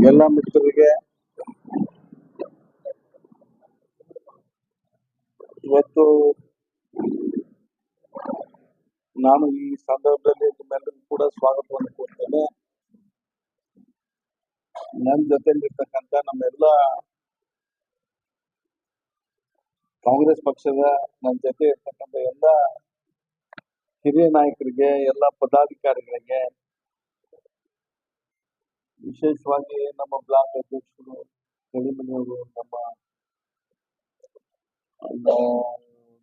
ಎಲ್ಲ ಮಿತ್ರರಿಗೆ ಇವತ್ತು ನಾನು ಈ ಸಂದರ್ಭದಲ್ಲಿ ನಿಮ್ಮೆಲ್ಲರಿಗೂ ಕೂಡ ಸ್ವಾಗತವನ್ನು ಕೊಡ್ತೇನೆ ನನ್ನ ಜೊತೆಲಿರ್ತಕ್ಕಂಥ ನಮ್ಮೆಲ್ಲ ಕಾಂಗ್ರೆಸ್ ಪಕ್ಷದ ನನ್ನ ಜೊತೆ ಇರ್ತಕ್ಕಂಥ ಎಲ್ಲ ಹಿರಿಯ ನಾಯಕರಿಗೆ, ಎಲ್ಲ ಪದಾಧಿಕಾರಿಗಳಿಗೆ ವಿಶೇಷವಾಗಿ ನಮ್ಮ ಬ್ಲಾಕ್ ಅಧ್ಯಕ್ಷರು ಕಡಿಮನಿಯವರು ನಮ್ಮ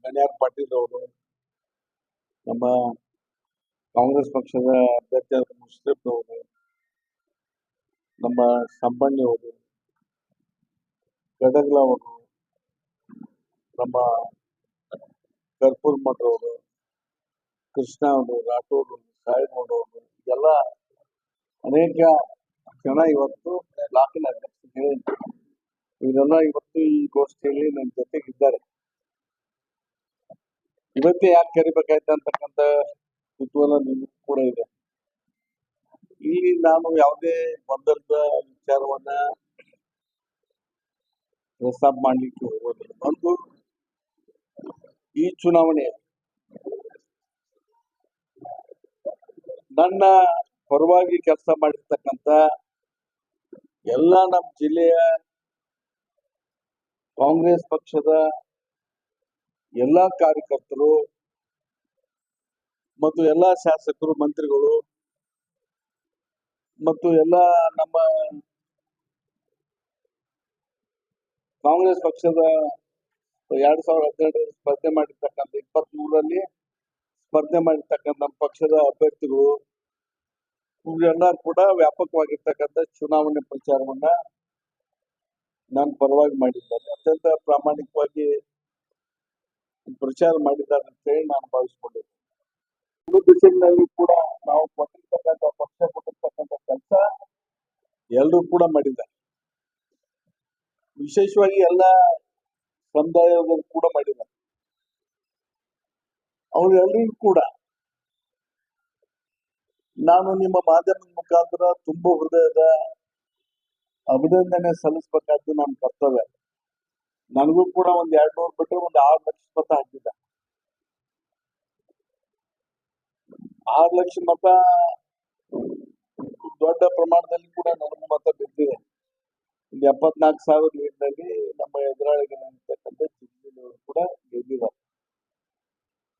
ಗಣ್ಯಾರ್ ಪಾಟೀಲ್ ಅವರು, ನಮ್ಮ ಕಾಂಗ್ರೆಸ್ ಪಕ್ಷದ ಅಭ್ಯರ್ಥಿ ಮುಷ್ರಿಫ್ ಅವರು, ನಮ್ಮ ಸಂಬಣ್ಣಿ ಅವರು ಗದಗ್ಲ ಅವರು, ನಮ್ಮ ಕರ್ಪೂರ್ ಮಠ ಅವರು, ಕೃಷ್ಣ ಅವರು, ರಾಠೋಡ್ ಅವರು ಸಾಹೇಬ್ ಅವರು ಎಲ್ಲ ಅನೇಕ ಜನ ಇವತ್ತು ಲಾಕಿನ ಇವರೆಲ್ಲ ಇವತ್ತು ಈ ಗೋಷ್ಠಿಯಲ್ಲಿ ನನ್ನ ಜೊತೆಗಿದ್ದಾರೆ. ಇವತ್ತೇ ಯಾಕೆ ಕರಿಬೇಕಾಯ್ತ ಅಂತಕ್ಕಂಥ ಕುತೂಹಲ ನಿಮಗೂ ಕೂಡ ಇದೆ. ಇಲ್ಲಿ ನಾನು ಯಾವುದೇ ಗೊಂದಲದ ವಿಚಾರವನ್ನ ಪ್ರಸ್ತಾಪ ಮಾಡ್ಲಿಕ್ಕೆ ಹೋಗೋದಿಲ್ಲ. ಒಂದು, ಈ ಚುನಾವಣೆ ನನ್ನ ಪರವಾಗಿ ಕೆಲಸ ಮಾಡಿರ್ತಕ್ಕಂಥ ಎಲ್ಲ ನಮ್ಮ ಜಿಲ್ಲೆಯ ಕಾಂಗ್ರೆಸ್ ಪಕ್ಷದ ಎಲ್ಲ ಕಾರ್ಯಕರ್ತರು ಮತ್ತು ಎಲ್ಲ ಶಾಸಕರು, ಮಂತ್ರಿಗಳು ಮತ್ತು ಎಲ್ಲ ನಮ್ಮ ಕಾಂಗ್ರೆಸ್ ಪಕ್ಷದ ಎರಡ್ ಸಾವಿರದ ಹದಿನೆಂಟರಲ್ಲಿ ಸ್ಪರ್ಧೆ ಮಾಡಿರ್ತಕ್ಕಂಥ ಇಪ್ಪತ್ತ್ ಮೂರರಲ್ಲಿ ಸ್ಪರ್ಧೆ ಮಾಡಿರ್ತಕ್ಕಂಥ ನಮ್ಮ ಪಕ್ಷದ ಅಭ್ಯರ್ಥಿಗಳು ಇವರೆಲ್ಲ ಕೂಡ ವ್ಯಾಪಕವಾಗಿರ್ತಕ್ಕಂಥ ಚುನಾವಣೆ ಪ್ರಚಾರವನ್ನ ನಾನು ಪರವಾಗಿ ಮಾಡಿದ್ದಾರೆ. ಅತ್ಯಂತ ಪ್ರಾಮಾಣಿಕವಾಗಿ ಪ್ರಚಾರ ಮಾಡಿದ್ದಾರೆ ಅಂತ ಹೇಳಿ ನಾನು ಭಾವಿಸ್ಕೊಂಡಿದ್ದೆ ದಿಶೆಯಲ್ಲಿ ಕೂಡ ನಾವು ಕೊಟ್ಟಿರ್ತಕ್ಕಂಥ, ಪಕ್ಷ ಕೊಟ್ಟಿರ್ತಕ್ಕಂಥ ಕೆಲಸ ಎಲ್ಲರೂ ಕೂಡ ಮಾಡಿದ್ದಾರೆ. ವಿಶೇಷವಾಗಿ ಎಲ್ಲ ಸಮುದಾಯದವರು ಕೂಡ ಮಾಡಿದ್ದಾರೆ. ಅವರೆಲ್ಲರಿಗೂ ಕೂಡ ನಾನು ನಿಮ್ಮ ಮಾಧ್ಯಮದ ಮುಖಾಂತರ ತುಂಬ ಹೃದಯದ ಅಭಿನಂದನೆ ಸಲ್ಲಿಸಬೇಕಾದ್ದು ನನ್ನ ಕರ್ತವ್ಯ. ನನಗೂ ಕೂಡ ಒಂದ್ ಎರಡ್ ನೂರು ಬಿಟ್ಟರೆ ಒಂದು ಆರು ಲಕ್ಷ ಮತ ಹಾಕಿದ್ದ. ಆರು ಲಕ್ಷ ಮತ ದೊಡ್ಡ ಪ್ರಮಾಣದಲ್ಲಿ ಕೂಡ ನನಗೂ ಮತ ಬಿದ್ದಿದೆ. ಒಂದು ಎಪ್ಪತ್ನಾಲ್ಕು ಸಾವಿರ ಲೀಡ್ನಲ್ಲಿ ನಮ್ಮ ಎದುರಾಳಿಗಳಿರ್ತಕ್ಕಂಥ ಜಿಲ್ಲೆಯವರು ಕೂಡ ಗೆದ್ದಿದ್ದಾರೆ.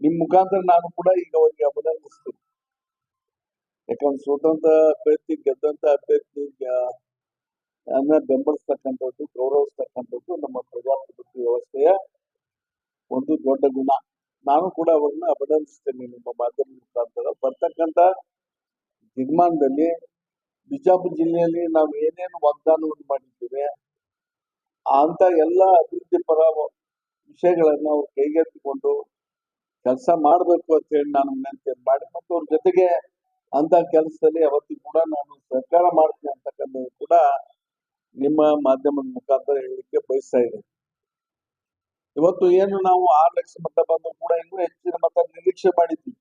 ನಿಮ್ ಮುಖಾಂತರ ನಾನು ಕೂಡ ಈಗ ಅವರಿಗೆ ಅಭಿನಂದಿಸ್ತೀನಿ. ಯಾಕಂದ್ರೆ ಸೋತಂತ ಅಭ್ಯರ್ಥಿ, ಗೆದ್ದಂತ ಅಭ್ಯರ್ಥಿ ಅನ್ನ ಬೆಂಬಲಿಸ್ತಕ್ಕಂಥದ್ದು, ಗೌರವಿಸ್ತಕ್ಕಂಥದ್ದು ನಮ್ಮ ಪ್ರಜಾಪ್ರಭುತ್ವ ವ್ಯವಸ್ಥೆಯ ಒಂದು ದೊಡ್ಡ ಗುಣ. ನಾನು ಕೂಡ ಅವ್ರನ್ನ ಅಭಿನಂದಿಸ್ತೇನೆ ನಿಮ್ಮ ಮಾಧ್ಯಮ ಮುಖಾಂತರ. ಬರ್ತಕ್ಕಂಥ ದಿಗ್ಮಾನದಲ್ಲಿ, ಬಿಜಾಪುರ ಜಿಲ್ಲೆಯಲ್ಲಿ ನಾವು ಏನೇನು ವಾಗ್ದಾನವನ್ನು ಮಾಡಿದ್ದೇವೆ, ಅಂತ ಎಲ್ಲ ಅಭಿವೃದ್ಧಿ ಪರ ವಿಷಯಗಳನ್ನು ಅವ್ರು ಕೈಗೆತ್ತಿಕೊಂಡು ಕೆಲಸ ಮಾಡಬೇಕು ಅಂತ ಹೇಳಿ ನಾನು ವಿನಂತಿಯನ್ನು ಮಾಡಿ, ಮತ್ತು ಅವ್ರ ಜೊತೆಗೆ ಅಂತ ಕೆಲಸದಲ್ಲಿ ಅವತ್ತು ಕೂಡ ನಾನು ಸಹಕಾರ ಮಾಡ್ತೀನಿ ಅಂತಕ್ಕಂಥದ್ದು ಕೂಡ ನಿಮ್ಮ ಮಾಧ್ಯಮದ ಮುಖಾಂತರ ಹೇಳಲಿಕ್ಕೆ ಬಯಸ್ತಾ ಇದ್ದೇನೆ. ಇವತ್ತು ಏನು ನಾವು ಆರು ಲಕ್ಷ ಮತ ಬಂದು ಕೂಡ ಇನ್ನೂ ಹೆಚ್ಚಿನ ಮತ ನಿರೀಕ್ಷೆ ಮಾಡಿದ್ವಿ.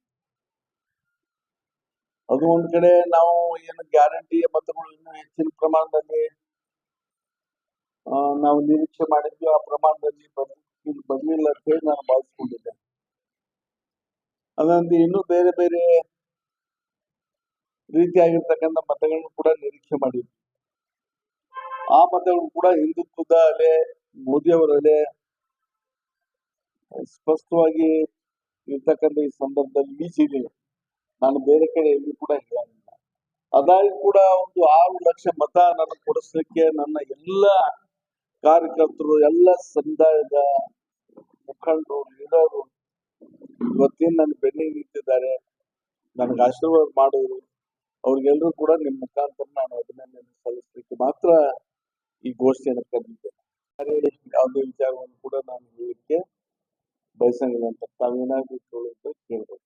ಅದು ಒಂದ್ ಕಡೆ ನಾವು ಏನು ಗ್ಯಾರಂಟಿ ಮತಗಳು ಇನ್ನೂ ಹೆಚ್ಚಿನ ಪ್ರಮಾಣದಲ್ಲಿ ನಾವು ನಿರೀಕ್ಷೆ ಮಾಡಿದ್ವಿ, ಆ ಪ್ರಮಾಣದಲ್ಲಿ ಬರ್ಲಿ ಬರ್ಲಿಲ್ಲ ಅಂತ ಹೇಳಿ ನಾನು ಭಾವಿಸ್ಕೊಂಡಿದ್ದೆ ಅದೊಂದು ಇನ್ನೂ ಬೇರೆ ಬೇರೆ ರೀತಿಯಾಗಿರ್ತಕ್ಕಂಥ ಮತಗಳನ್ನು ಕೂಡ ನಿರೀಕ್ಷೆ ಮಾಡಿದ್ರು. ಆ ಮತಗಳು ಕೂಡ ಹಿಂದುತ್ವದ ಅಲೆ ಮೋದಿಯವರ ಅಲೆ ಸ್ಪಷ್ಟವಾಗಿ ಇರ್ತಕ್ಕಂಥ ಈ ಸಂದರ್ಭದಲ್ಲಿ ಜಿಲ್ಲೆ ನಾನು ಬೇರೆ ಕಡೆ ಎಲ್ಲಿ ಕೂಡ ಹೇಳಲಿಲ್ಲ. ಅದಾಗಿ ಕೂಡ ಒಂದು ಆರು ಲಕ್ಷ ಮತ ನಾನು ಕೊಡಿಸ್ಲಿಕ್ಕೆ ನನ್ನ ಎಲ್ಲ ಕಾರ್ಯಕರ್ತರು, ಎಲ್ಲ ಸಮುದಾಯದ ಮುಖಂಡರು, ಲೀಡರು ಇವತ್ತೇನು ನನ್ನ ಬೆನ್ನಿಗೆ ನಿಂತಿದ್ದಾರೆ, ನನಗೆ ಆಶೀರ್ವಾದ ಮಾಡೋರು ಅವ್ರಿಗೆಲ್ಲರೂ ಕೂಡ ನಿಮ್ಮ ಮುಖಾಂತರ ನಾನು ಅಭಿನಂದನೆ ಸಲ್ಲಿಸಲಿಕ್ಕೆ ಮಾತ್ರ ಈ ಗೋಷ್ಠಿಯನ್ನು ಕರೆದಿದ್ದೇನೆ ಯಾವುದೇ ವಿಚಾರವನ್ನು ಕೂಡ ನಾನು ಹೇಳಲಿಕ್ಕೆ ಬಯಸಂಗಿಲ್ಲ ಅಂತ ತಾವೇನಾದ್ರೂ ಕೇಳಿದ್ರೆ ಕೇಳ್ಬೋದು.